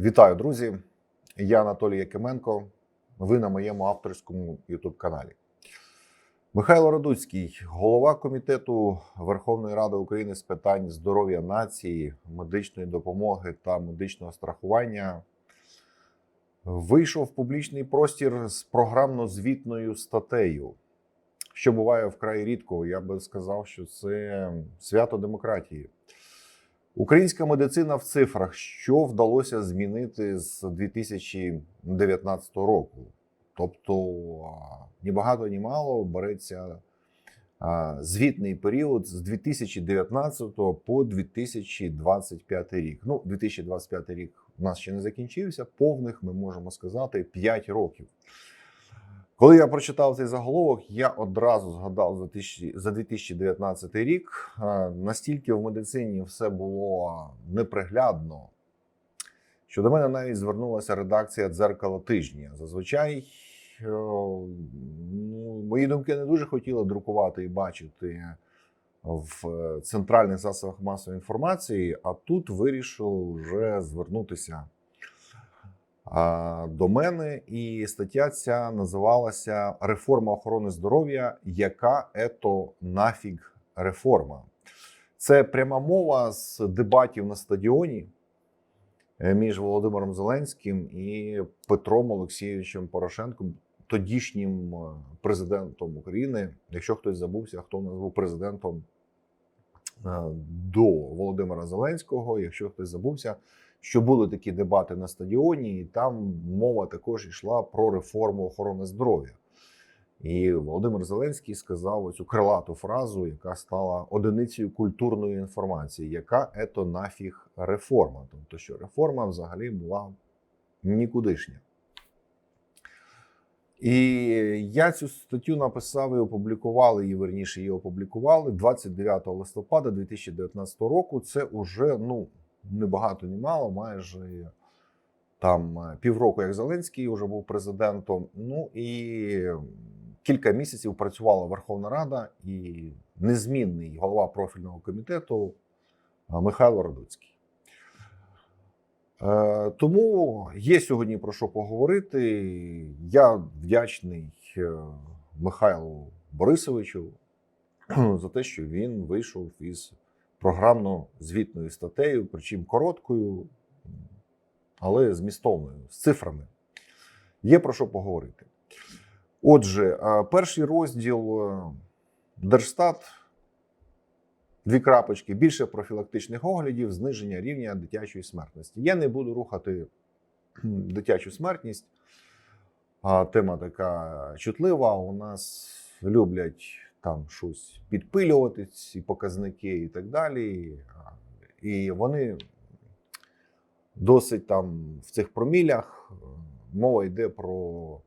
Вітаю, друзі! Я Анатолій Якименко. Ви на моєму авторському youtube каналі. Михайло Радуцький, голова комітету Верховної Ради України з питань здоров'я нації, медичної допомоги та медичного страхування, вийшов в публічний простір з програмно-звітною статтею, що буває вкрай рідко. Я би сказав, що це свято демократії. Українська медицина в цифрах, що вдалося змінити з 2019 року. Тобто, ні багато, ні мало береться звітний період з 2019 по 2025 рік. Ну, 2025 рік у нас ще не закінчився. Повних ми можемо сказати 5 років. Коли я прочитав цей заголовок, я одразу згадав за тисячі- за 2019 рік. Е, Настільки в медицині все було неприглядно, що до мене навіть звернулася редакція дзеркала тижня. Зазвичай е, ну, мої думки не дуже хотіли друкувати і бачити в центральних засобах масової інформації, а тут вирішив вже звернутися до мене, і стаття ця називалася Реформа охорони здоров'я. Яка ето нафіг реформа? Це пряма мова з дебатів на стадіоні е, між Володимиром Зеленським і Петром Олексійовичем Порошенком, тодішнім е, президентом України. Якщо хтось забувся, хто був президентом е, до Володимира Зеленського, якщо хтось забувся, що були такі дебати на стадіоні, і там мова також йшла про реформу охорони здоров'я. І Володимир Зеленський сказав оцю крилату фразу, яка стала одиницею культурної інформації, яка ето нафіг реформа. Тобто, що реформа взагалі була нікудишня. І я цю статтю написав і опублікували її, верніше її опублікували 29 листопада 2019 року. Це уже ну не багато, ні мало, майже там е, півроку, як Зеленський вже був президентом. Ну і кілька місяців працювала Верховна Рада і незмінний голова профільного комітету е, Михайло Радуцький. Е, Тому є сьогодні про що поговорити. Я вдячний е, Михайлу Борисовичу за те, що він вийшов із програмно-звітною статтею, причому короткою, але змістовною, з цифрами. Є про що поговорити. Отже, перший розділ е, Держстат. Дві крапочки, більше профілактичних оглядів, зниження рівня дитячої смертності. Я не буду рухати дитячу смертність. Тема така чутлива. У нас люблять там щось підпилювати, ці показники і так далі. І вони досить там в цих промілях. Мова йде про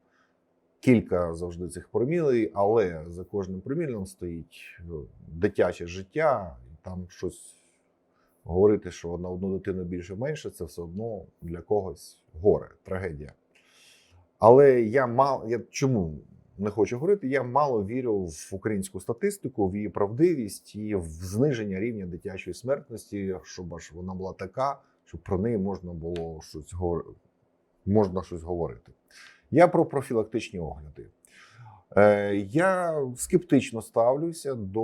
кілька завжди цих промілей, але за кожним промілем стоїть е, дитяче життя, і там щось говорити, що на одну дитину більше менше, це все одно для когось горе, трагедія. Але я мало я чому не хочу говорити? Я мало вірю в українську статистику, в її правдивість і в зниження рівня дитячої смертності, щоб аж вона була така, щоб про неї можна було щось. Можна щось говорити. Я про профілактичні огляди. Е, Я скептично ставлюся до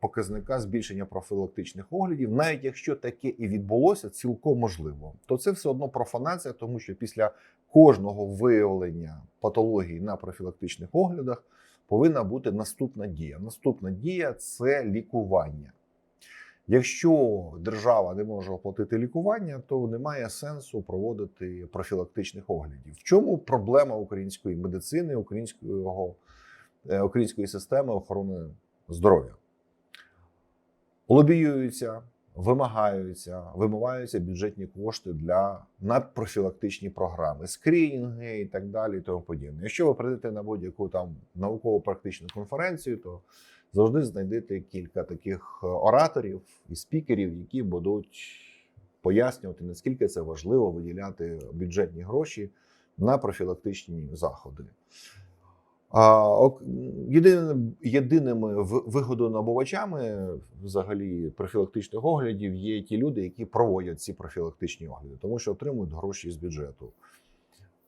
показника збільшення профілактичних оглядів, навіть якщо таке і відбулося, цілком можливо, то це все одно профанація, тому що після кожного виявлення патології на профілактичних оглядах повинна бути наступна дія. Наступна дія це лікування. Якщо держава не може оплатити лікування, то немає сенсу проводити профілактичних оглядів. В чому проблема української медицини, українського, е, української системи охорони здоров'я? Лобіюються, вимагаються, вимиваються бюджетні кошти для на профілактичні програми, скринінги і так далі. І тому подібне. Якщо ви прийдете на будь-яку там науково-практичну конференцію, то завжди знайдете кілька таких е, ораторів і спікерів, які будуть пояснювати, наскільки це важливо виділяти бюджетні гроші на профілактичні заходи. А, ок- єдиним, єдиними вигодонабувачами взагалі профілактичних оглядів є ті люди, які проводять ці профілактичні огляди, тому що отримують гроші з бюджету.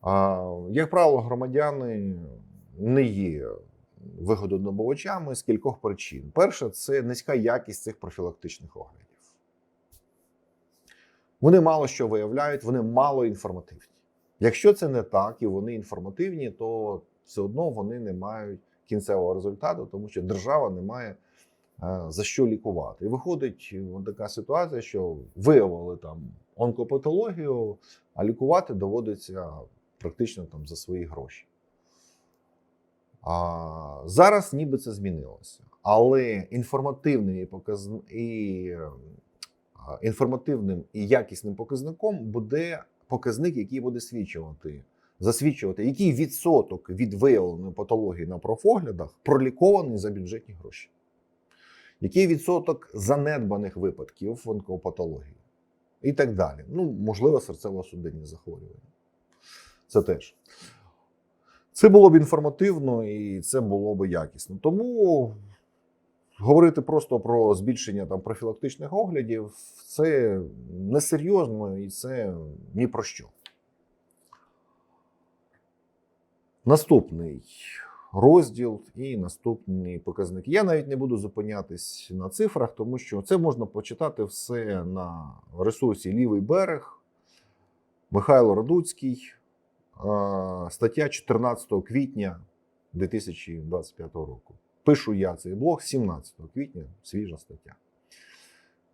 А, як правило, громадяни не є вигодонабувачами з кількох причин. Перше, це низька якість цих профілактичних оглядів. Вони мало що виявляють, вони мало інформативні. Якщо це не так і вони інформативні, то все одно вони не мають кінцевого результату, тому що держава не має е, за що лікувати. І виходить е, така ситуація, що виявили там онкопатологію, а лікувати доводиться практично там за свої гроші. А, зараз ніби це змінилося. Але інформативним і, показ... і інформативним і якісним показником буде показник, який буде свідчувати, засвідчувати, який відсоток від виявленої патології на профоглядах пролікований за бюджетні гроші. Який відсоток занедбаних випадків онкопатології і так далі. Ну, можливо, серцево-судинні захворювання. Це теж. Це було б інформативно і це було б якісно. Тому говорити просто про збільшення там профілактичних оглядів це несерйозно і це ні про що. Наступний розділ і наступні показники. Я навіть не буду зупинятись на цифрах, тому що це можна почитати все на ресурсі Лівий берег, Михайло Радуцький, стаття 14 квітня 2025 року. Пишу я цей блог 17 квітня, свіжа стаття.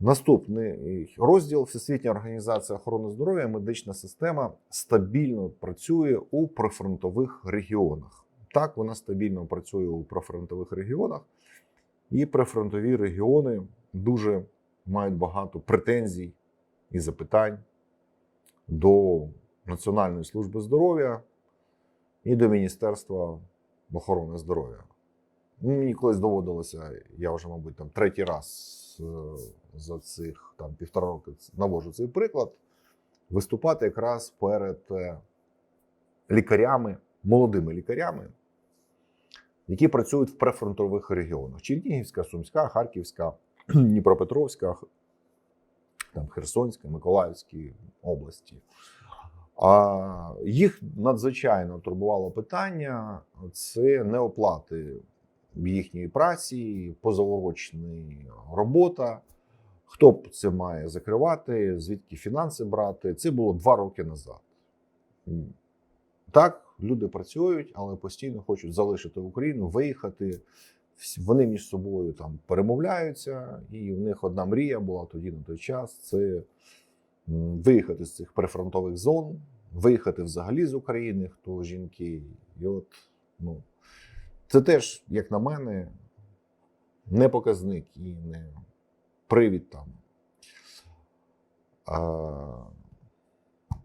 Наступний розділ Всесвітня організація охорони здоров'я, медична система стабільно працює у прифронтових регіонах. Так, вона стабільно працює у прифронтових регіонах, і прифронтові регіони дуже мають багато претензій і запитань до Національної служби здоров'я і до Міністерства охорони здоров'я. Мені колись доводилося, я вже, мабуть, там третій раз е, за цих там півтора роки навожу цей приклад, виступати якраз перед е, лікарями, молодими лікарями, які працюють в префронтових регіонах: Чернігівська, Сумська, Харківська, Дніпропетровська, там, Херсонська, Миколаївські області. А їх надзвичайно турбувало питання: це неоплати їхньої праці, позаурочна робота. Хто це має закривати, звідки фінанси брати? Це було два роки назад. Так, люди працюють, але постійно хочуть залишити Україну, виїхати. Вони між собою там перемовляються, і в них одна мрія була тоді на той час: це виїхати з цих прифронтових зон, виїхати взагалі з України, хто жінки. І от, ну, це теж, як на мене, не показник і не привід там а,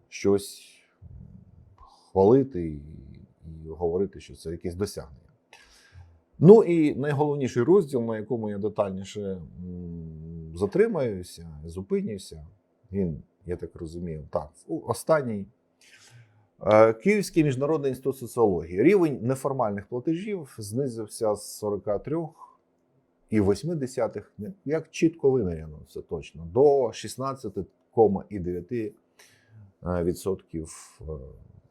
щось хвалити і, говорити, що це якесь досягнення. Ну і найголовніший розділ, на якому я детальніше затримаюся, зупинюся, він, я так розумію, так, останній. Е, Київський міжнародний інститут соціології. Рівень неформальних платежів знизився з 43,8, не- як чітко виміряно, це точно, до 16,9% е, е,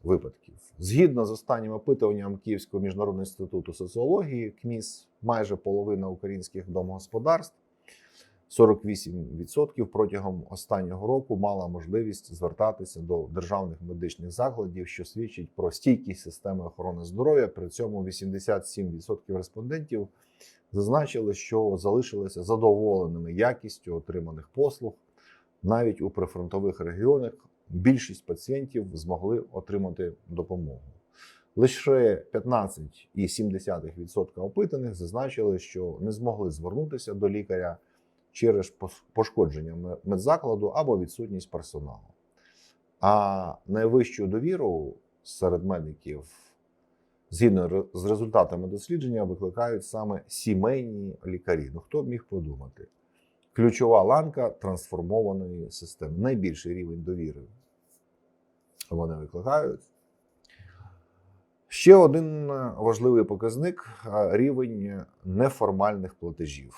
випадків. Згідно з останнім опитуванням Київського міжнародного інституту соціології, КМІС, майже половина українських домогосподарств 48% протягом останнього року мала можливість звертатися до державних медичних закладів, що свідчить про стійкість системи охорони здоров'я. При цьому 87% респондентів зазначили, що залишилися задоволеними якістю отриманих послуг. Навіть у прифронтових регіонах більшість пацієнтів змогли отримати допомогу. Лише 15,7% опитаних зазначили, що не змогли звернутися до лікаря через пошкодження медзакладу або відсутність персоналу. А найвищу довіру серед медиків, згідно з результатами дослідження, викликають саме сімейні лікарі. Ну хто б міг подумати? Ключова ланка трансформованої системи. Найбільший рівень довіри вони викликають. Ще один важливий показник рівень неформальних платежів.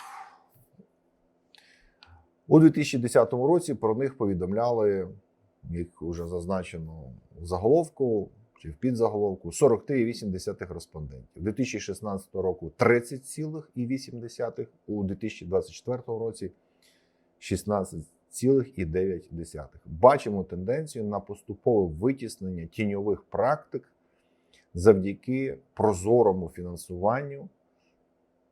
У 2010 році про них повідомляли, як вже зазначено в заголовку чи в підзаголовку, 43,8 респондентів. 2016 року 30,8, у 2024 році 16,9. Бачимо тенденцію на поступове витіснення тіньових практик завдяки прозорому фінансуванню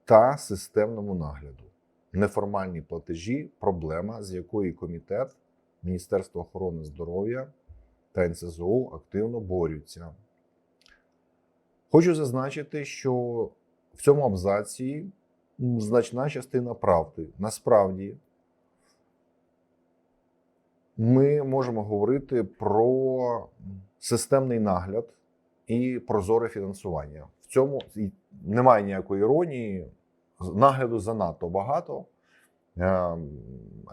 та системному нагляду. Неформальні платежі проблема, з якою комітет Міністерства охорони здоров'я та НСЗУ активно борються. Хочу зазначити, що в цьому абзаці значна частина правди. Насправді, ми можемо говорити про системний нагляд і прозоре фінансування. В цьому немає ніякої іронії. Нагляду занадто багато. Е,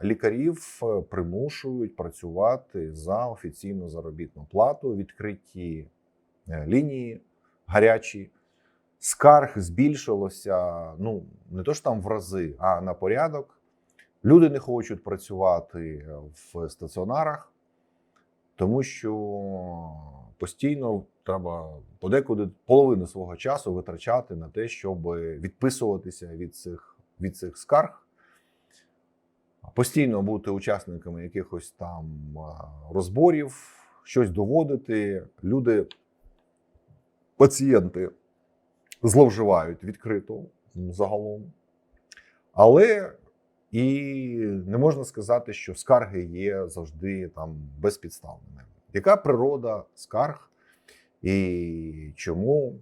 Лікарів е, примушують працювати за офіційну заробітну плату, відкриті е, лінії гарячі. Скарг збільшилося ну не то ж там в рази, а на порядок. Люди не хочуть працювати в стаціонарах, тому що постійно треба подекуди половину свого часу витрачати на те, щоб відписуватися від цих, від цих скарг, постійно бути учасниками якихось там розборів, щось доводити. Люди, пацієнти зловживають відкрито загалом. Але і не можна сказати, що скарги є завжди там безпідставними. Яка природа скарг і чому?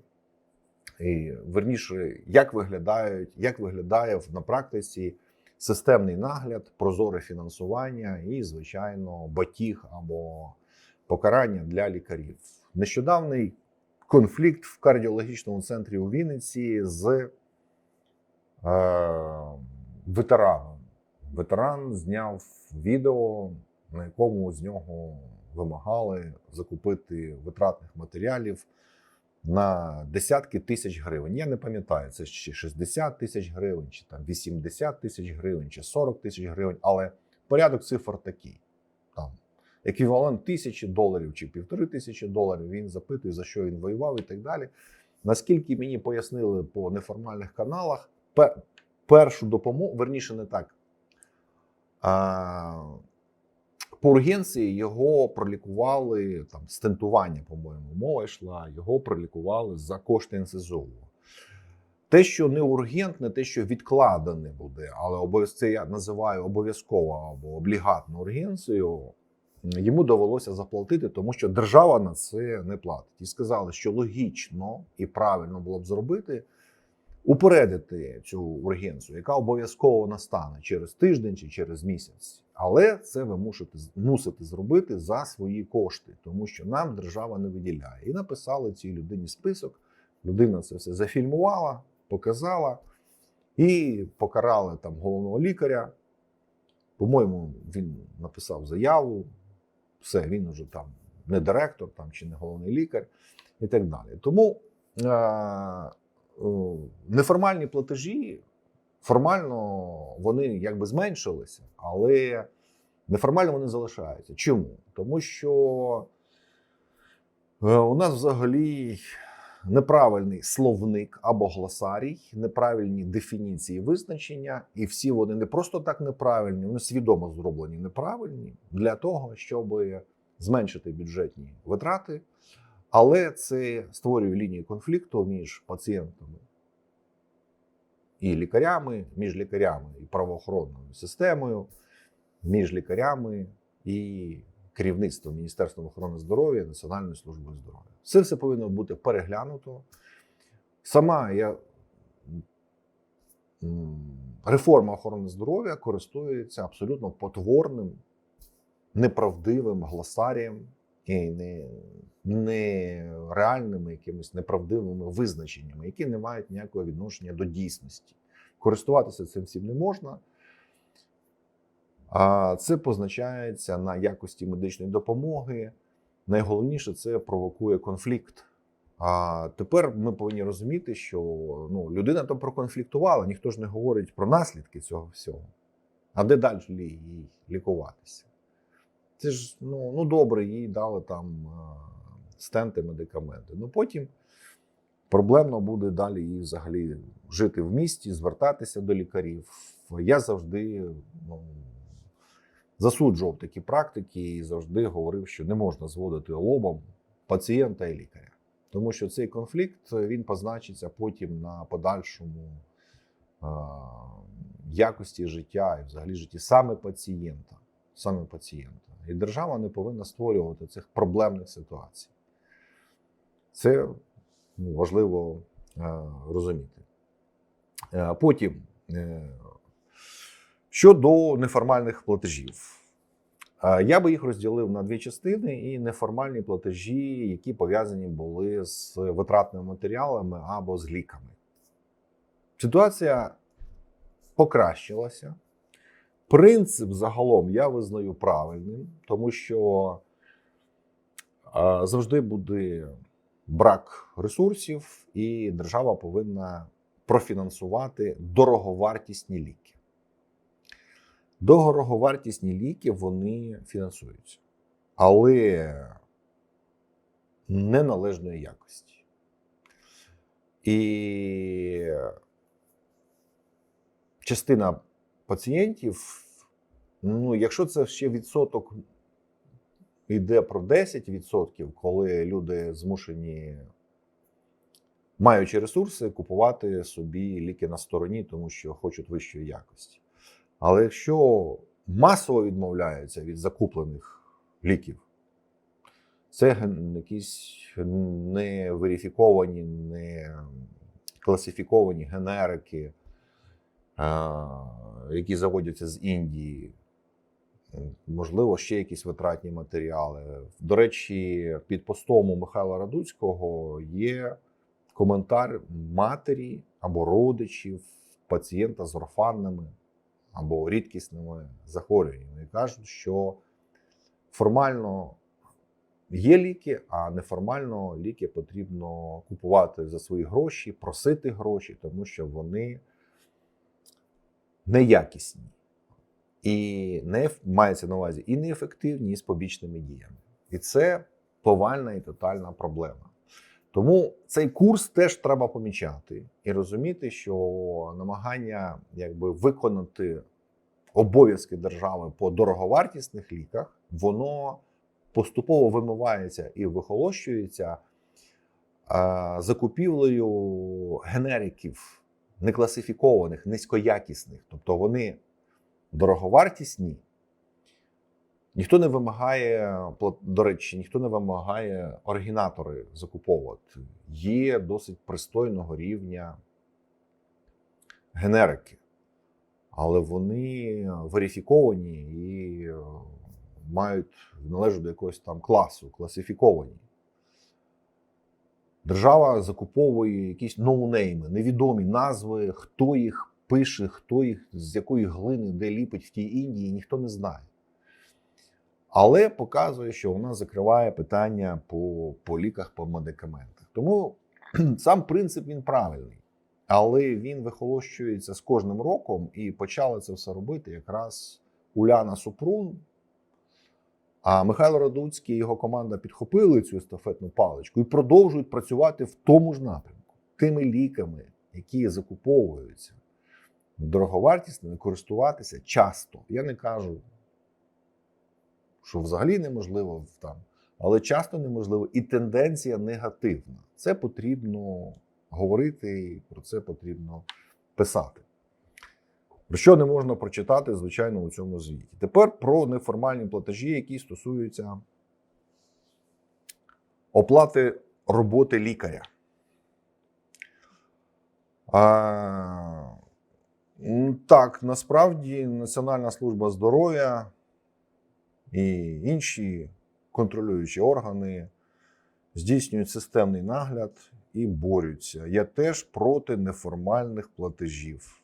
І, верніше, як виглядають, як виглядає на практиці системний нагляд, прозоре фінансування і, звичайно, батіг або покарання для лікарів. Нещодавний конфлікт в кардіологічному центрі у Вінниці з е, ветераном. Ветеран зняв відео, на якому з нього вимагали закупити витратних матеріалів на десятки тисяч гривень. Я не пам'ятаю, це чи 60 тисяч гривень, чи там 80 тисяч гривень, чи 40 тисяч гривень, але порядок цифр такий. Там еквівалент тисячі доларів чи півтори тисячі доларів. Він запитує, за що він воював і так далі. Наскільки мені пояснили по неформальних каналах, першу допомогу, верніше, не так. А, по ургенції його пролікували там стентування, по-моєму, мова йшла. Його пролікували за кошти НСЗУ. Те, що не ургентне, те, що відкладене буде, але це я називаю обов'язково або облігатну ургенцію, йому довелося заплатити, тому що держава на це не платить. І сказали, що логічно і правильно було б зробити упередити цю ургенцію, яка обов'язково настане через тиждень чи через місяць. Але це ви мусите, мусите зробити за свої кошти, тому що нам держава не виділяє. І написали цій людині список. Людина це все зафільмувала, показала і покарали там головного лікаря. По-моєму, він написав заяву. Все, він уже там не директор там, чи не головний лікар, і так далі. Тому е- е, неформальні платежі формально вони якби зменшилися, але неформально вони залишаються. Чому? Тому що е, у нас взагалі неправильний словник або гласарій, неправильні дефініції визначення, і всі вони не просто так неправильні, вони свідомо зроблені неправильні для того, щоб зменшити бюджетні витрати. Але це створює лінії конфлікту між пацієнтами і лікарями, між лікарями і правоохоронною системою, між лікарями і керівництвом Міністерством охорони здоров'я, Національною службою здоров'я. Це все повинно бути переглянуто. Сама я реформа охорони здоров'я користується абсолютно потворним, неправдивим гласарієм і не, нереальними якимись неправдивими визначеннями, які не мають ніякого відношення до дійсності. Користуватися цим всім не можна. А це позначається на якості медичної допомоги. Найголовніше це провокує конфлікт А тепер ми повинні розуміти, що ну, людина там проконфліктувала, ніхто ж не говорить про наслідки цього всього. А де далі їй лікуватися? Це ж ну, ну добре, їй дали там а, стенти, медикаменти. Ну потім проблемно буде далі їй взагалі жити в місті, звертатися до лікарів. Я завжди ну, засуджував такі практики і завжди говорив, що не можна зводити лобом пацієнта і лікаря. Тому що цей конфлікт він позначиться потім на подальшому е, якості життя і взагалі житті саме пацієнта. Саме пацієнта. І держава не повинна створювати цих проблемних ситуацій. Це ну, важливо е, розуміти. Е, потім е, щодо неформальних платежів. Я би їх розділив на дві частини: і неформальні платежі, які пов'язані були з витратними матеріалами або з ліками. Ситуація покращилася. Принцип загалом я визнаю правильним, тому що завжди буде брак ресурсів, і держава повинна профінансувати дороговартісні ліки. Дороговартісні ліки вони фінансуються, але неналежної якості. І частина пацієнтів, ну, якщо це ще відсоток йде про 10%, коли люди змушені, маючи ресурси, купувати собі ліки на стороні, тому що хочуть вищої якості. Але якщо масово відмовляються від закуплених ліків, це якісь не верифіковані, не класифіковані генерики, які заводяться з Індії, можливо, ще якісь витратні матеріали. До речі, під постом у Михайла Радуцького є коментар матері або родичів пацієнта з орфанними або рідкісними захворюваннями. І кажуть, що формально є ліки, а неформально ліки потрібно купувати за свої гроші, просити гроші, тому що вони неякісні. І не мається на увазі і неефективні, і з побічними діями. І це повальна і тотальна проблема. Тому цей курс теж треба помічати і розуміти, що намагання якби виконати обов'язки держави по дороговартісних ліках, воно поступово вимивається і вихолощується закупівлею генериків некласифікованих, низькоякісних, тобто вони дороговартісні. Ніхто не вимагає, до речі, ніхто не вимагає оригінатори закуповувати. Є досить пристойного рівня генерики, але вони верифіковані і е, мають належать до якогось там класу, класифіковані. Держава закуповує якісь ноунейми, невідомі назви, хто їх пише, хто їх з якої глини, де ліпить в тій Індії, ніхто не знає. Але показує, що вона закриває питання по, по ліках, по медикаментах. Тому сам принцип він правильний, але він вихолощується з кожним роком і почали це все робити якраз Уляна Супрун. А Михайло Радуцький і його команда підхопили цю естафетну паличку і продовжують працювати в тому ж напрямку, тими ліками, які закуповуються дороговартісними, користуватися часто. Я не кажу, що взагалі неможливо там, але часто неможливо, і тенденція негативна. Це потрібно говорити, і про це потрібно писати. Про що не можна прочитати, звичайно, у цьому звіті. Тепер про неформальні платежі, які стосуються оплати роботи лікаря. Так, насправді Національна служба здоров'я і інші контролюючі органи здійснюють системний нагляд і борються. Я теж проти неформальних платежів.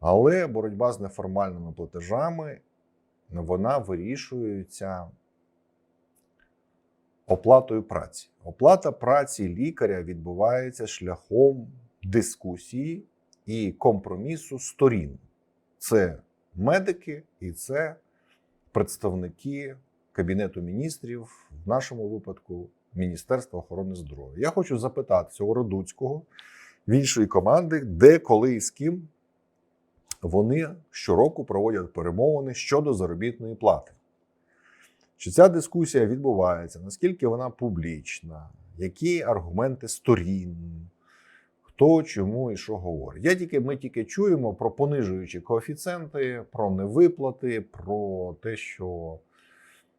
Але боротьба з неформальними платежами вона вирішується оплатою праці. Оплата праці лікаря відбувається шляхом дискусії і компромісу сторін. Це медики і це представники Кабінету міністрів, в нашому випадку Міністерства охорони здоров'я. Я хочу запитати цього Радуцького в іншої команди, де, коли і з ким вони щороку проводять перемовини щодо заробітної плати. Чи ця дискусія відбувається, наскільки вона публічна, які аргументи сторін, хто чому і що говорить. Я тільки, ми тільки чуємо про понижуючі коефіцієнти, про невиплати, про те, що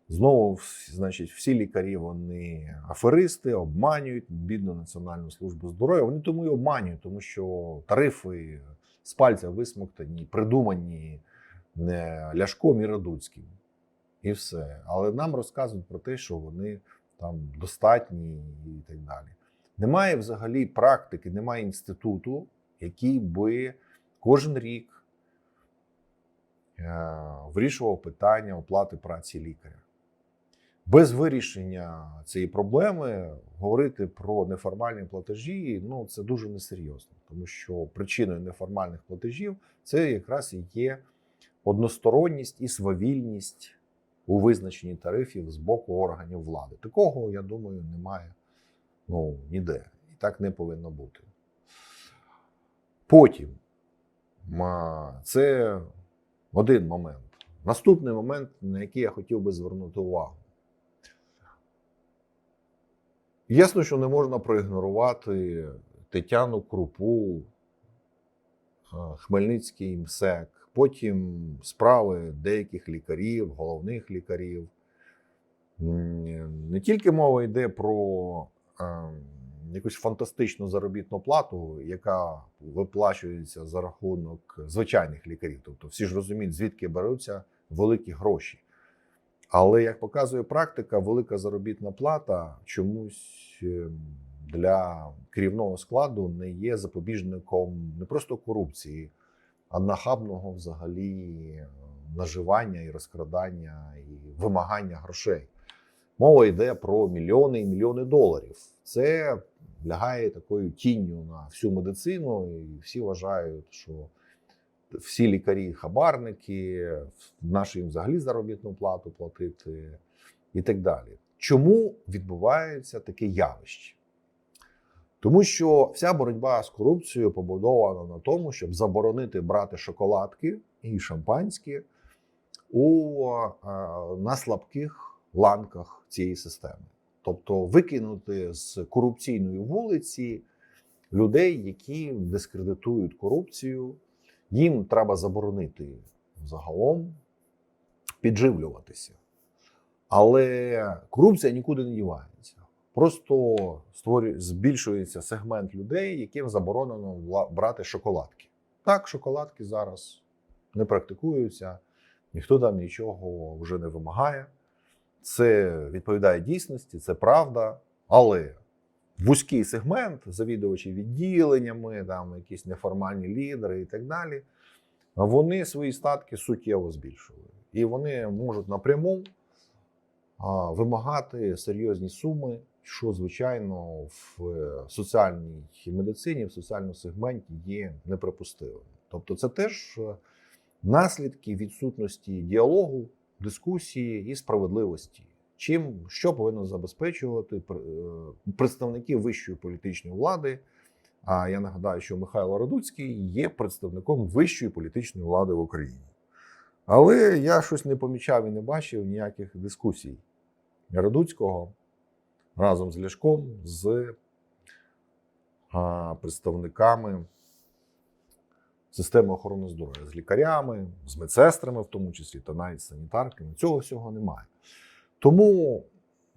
знову значить, всі лікарі вони аферисти, обманюють бідну Національну службу здоров'я. Вони тому і обманюють, тому що тарифи з пальця висмоктані, придумані не Ляшком і Радуцьким. І все. Але нам розказують про те, що вони там достатні і так далі. Немає взагалі практики, немає інституту, який би кожен рік е, вирішував питання оплати праці лікаря. Без вирішення цієї проблеми говорити про неформальні платежі ну, це дуже несерйозно, тому що причиною неформальних платежів це якраз і є односторонність і свавільність у визначенні тарифів з боку органів влади. Такого, я думаю, немає ну, ніде. І так не повинно бути. Потім це один момент. Наступний момент, на який я хотів би звернути увагу. Ясно, що не можна проігнорувати Тетяну Крупу, е, Хмельницький МСЕК, потім справи деяких лікарів, головних лікарів. Не тільки мова йде про якусь фантастичну заробітну плату, яка виплачується за рахунок звичайних лікарів. Тобто всі ж розуміють, звідки беруться великі гроші. Але як показує практика, велика заробітна плата чомусь е, для керівного складу не є запобіжником не просто корупції, а нахабного взагалі е, наживання і розкрадання і вимагання грошей. Мова йде про мільйони і мільйони доларів. Це лягає такою тінню на всю медицину, і всі вважають, що всі лікарі хабарники, наші їм взагалі заробітну плату платити і так далі. Чому відбувається таке явище? Тому що вся боротьба з корупцією побудована на тому, щоб заборонити брати шоколадки і шампанське у, на слабких ланках цієї системи. Тобто викинути з корупційної вулиці людей, які дискредитують корупцію, їм треба заборонити загалом підживлюватися. Але корупція нікуди не дівається. Просто створює, збільшується сегмент людей, яким заборонено брати шоколадки. Так, шоколадки зараз не практикуються, ніхто там нічого вже не вимагає. Це відповідає дійсності, це правда. Але вузький сегмент, завідувачі відділеннями, там якісь неформальні лідери і так далі, вони свої статки суттєво збільшили. І вони можуть напряму вимагати серйозні суми, що, звичайно, в е, соціальній медицині, в соціальному сегменті є неприпустимим. Тобто, це теж е, наслідки відсутності діалогу, дискусії і справедливості. Чим що повинно забезпечувати е, представники вищої політичної влади? А я нагадаю, що Михайло Радуцький є представником вищої політичної влади в Україні. Але я щось не помічав і не бачив ніяких дискусій Радуцького разом з Ляшком, з а, представниками системи охорони здоров'я, з лікарями, з медсестрами, в тому числі, та навіть санітарками. Цього всього немає. Тому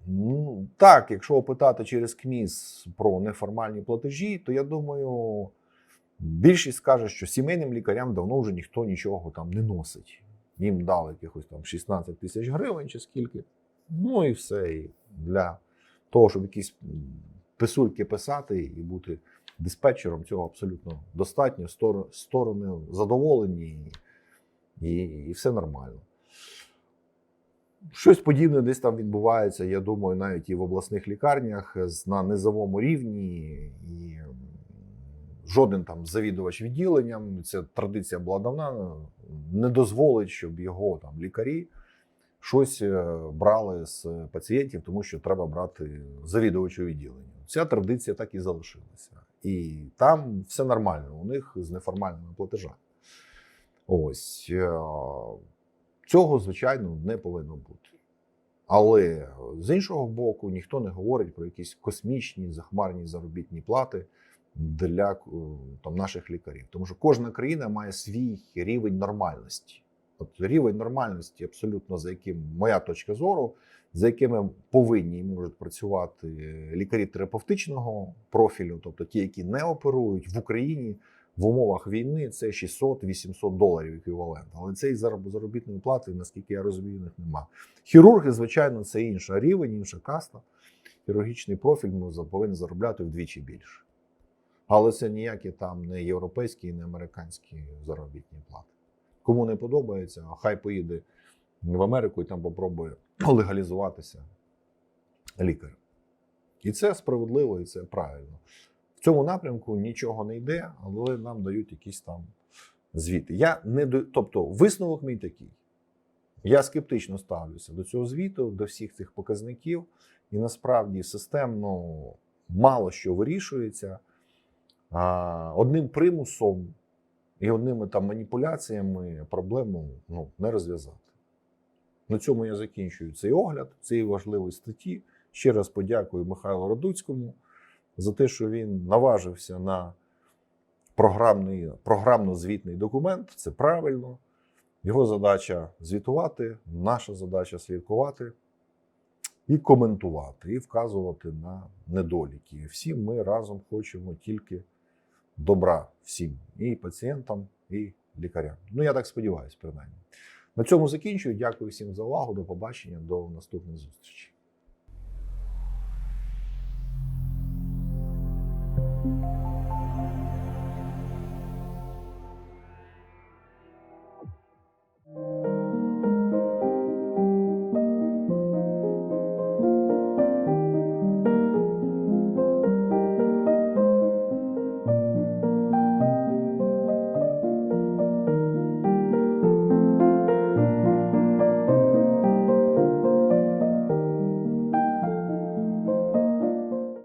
ну, так, якщо опитати через КМІС про неформальні платежі, то я думаю, більшість скаже, що сімейним лікарям давно вже ніхто нічого там не носить. Їм дали якихось там 16 тисяч гривень чи скільки. Ну і все. І для того, щоб якісь писульки писати і бути диспетчером, цього абсолютно достатньо. Сторони задоволені і, і, все нормально. Щось подібне десь там відбувається, я думаю, навіть і в обласних лікарнях на низовому рівні, і жоден там завідувач відділенням, ця традиція була давна, не дозволить, щоб його там лікарі щось е, брали з пацієнтів, тому що треба брати завідувачу відділення. Ця традиція так і залишилася. І там все нормально, у них з неформальними платежами. Ось е, цього, звичайно, не повинно бути. Але з іншого боку, ніхто не говорить про якісь космічні захмарні заробітні плати для е, там, наших лікарів. Тому що кожна країна має свій рівень нормальності. От рівень нормальності, абсолютно за яким моя точка зору, за якими повинні і можуть працювати лікарі терапевтичного профілю, тобто ті, які не оперують в Україні в умовах війни, це 600-800 доларів еквівалент. Але цієї заробітної плати, наскільки я розумію, них нема. Хірурги, звичайно, це інший рівень, інша каста. Хірургічний профіль ми повинен заробляти вдвічі більше. Але це ніякі там не європейські, не американські заробітні плати. Кому не подобається, хай поїде в Америку і там попробує легалізуватися лікарем. І це справедливо, і це правильно. В цьому напрямку нічого не йде, але нам дають якісь там звіти. Я не до... Тобто, висновок мій такий. Я скептично ставлюся до цього звіту, до всіх цих показників, і насправді системно мало що вирішується. А, одним примусом і одними там маніпуляціями проблему ну, не розв'язати. На цьому я закінчую цей огляд цієї важливої статті. Ще раз подякую Михайлу Радуцькому за те, що він наважився на програмний, програмно-звітний документ. Це правильно. Його задача звітувати, наша задача слідкувати і коментувати, і вказувати на недоліки. Всі ми разом хочемо тільки добра всім і пацієнтам, і лікарям. Ну, я так сподіваюся, принаймні. На цьому закінчую. Дякую всім за увагу. До побачення, до наступних зустрічей.